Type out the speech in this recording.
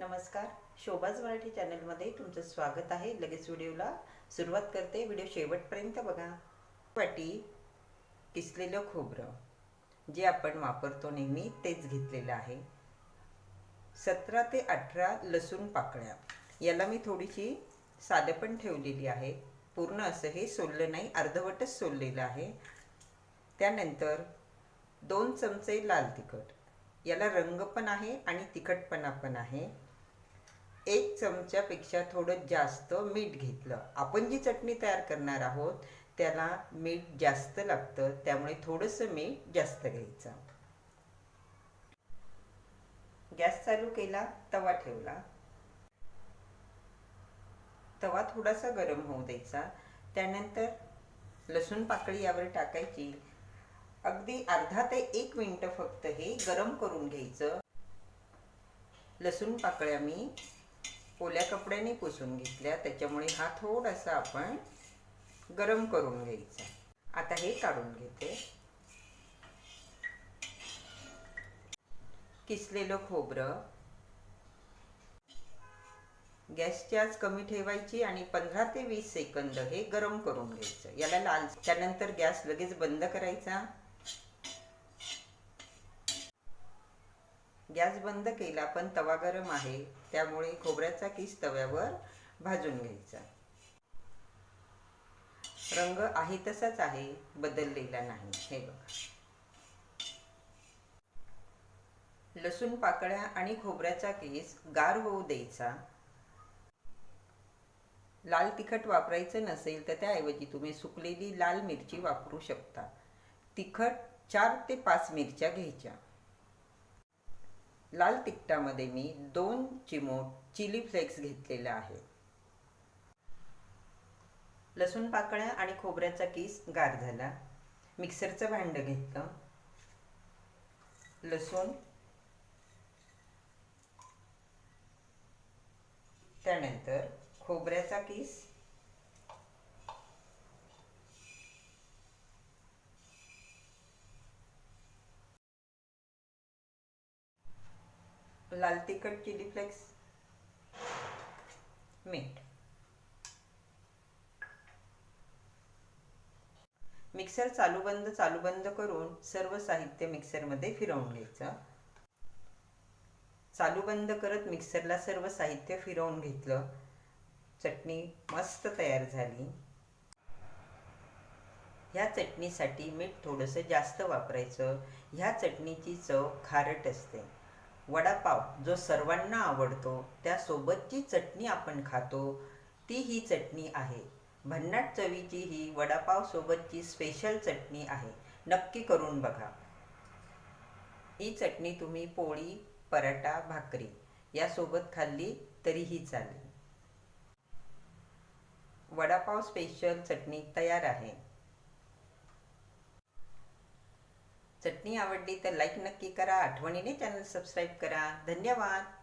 नमस्कार. शोभाज मराठी चॅनलमध्ये तुमचं स्वागत आहे. लगेच व्हिडिओला सुरुवात करते. व्हिडिओ शेवटपर्यंत बघा. वाटी किसलेलं खोबरं जे आपण वापरतो नेहमी तेच घेतलेलं आहे. सतरा ते अठरा लसूण पाकळ्या. याला मी थोडीशी साधं पण ठेवलेली आहे. पूर्ण असं हे सोललं नाही. अर्धवटच सोललेलं आहे. त्यानंतर दोन चमचे लाल तिखट. याला रंग पण आहे आणि तिखटपणा पण आहे. एक चमच्यापेक्षा थोडं जास्त मीठ घेतलं. आपण जी चटणी तयार करणार आहोत त्याला मीठ जास्त लागतं त्यामुळे थोडंसं मीठ जास्त घ्यायचं. गॅस चालू केला तवा ठेवला. तवा थोडासा गरम होऊ द्यायचा. त्यानंतर लसूण पाकळी यावर टाकायची. अगदी अर्धा ते एक मिनिट फक्त हे गरम करून घ्यायचं. लसूण पाकळ्या मी ओल्या कपड्याने पुसून घेतल्या. त्याच्यामुळे हा थोडासा आपण गरम करून घ्यायचा. आता हे काढून घेते. किसलेलं खोबरं. गॅसची आज कमी ठेवायची आणि पंधरा ते वीस सेकंद हे गरम करून घ्यायचं. याला लाल त्यानंतर गॅस लगेच बंद करायचा. गॅस बंद केला पण तवा गरम आहे त्यामुळे खोबऱ्याचा किस तव्यावर भाजून घ्यायचा. रंग आहे तसाच आहे बदललेला नाही हे बघा. लसूण पाकळ्या आणि खोबऱ्याचा केस गार होऊ द्यायचा. लाल तिखट वापरायचं नसेल तर त्याऐवजी तुम्ही सुकलेली लाल मिरची वापरू शकता. तिखट चार ते पाच मिरच्या घ्यायच्या. लाल तिखटामध्ये मी दोन चिमूट चिली फ्लेक्स घेतलेला आहे. लसूण पाकळ्या आणि खोबऱ्याचा किस गार झाला. मिक्सरचं भांडं घेतलं. लसूण. त्यानंतर खोबऱ्याचा किस लाल तिखट चिली फ्लेक्स. मीठ. मिक्सर चालू बंद चालू बंद करून सर्व साहित्य मिक्सरमध्ये फिरवून घ्यायचं. चालू बंद करत मिक्सरला सर्व साहित्य फिरवून घेतलं. चटणी मस्त तयार झाली. ह्या चटणीसाठी मीठ थोडंसं जास्त वापरायचं. ह्या चटणीची चव खारट असते. वडापाव जो सर्वांना आवडतो त्यासोबत जी चटणी आपण खातो ती ही चटणी आहे. भन्नाट चवीची ही वडापावसोबतची स्पेशल चटणी आहे. नक्की करून बघा. ही चटणी तुम्ही पोळी पराठा भाकरी यासोबत खाल्ली तरीही चालेल. वडापाव स्पेशल चटणी तयार आहे. चटणी आवडली तर लाईक नक्की करा. आठवणीने चॅनल सबस्क्राईब करा. धन्यवाद.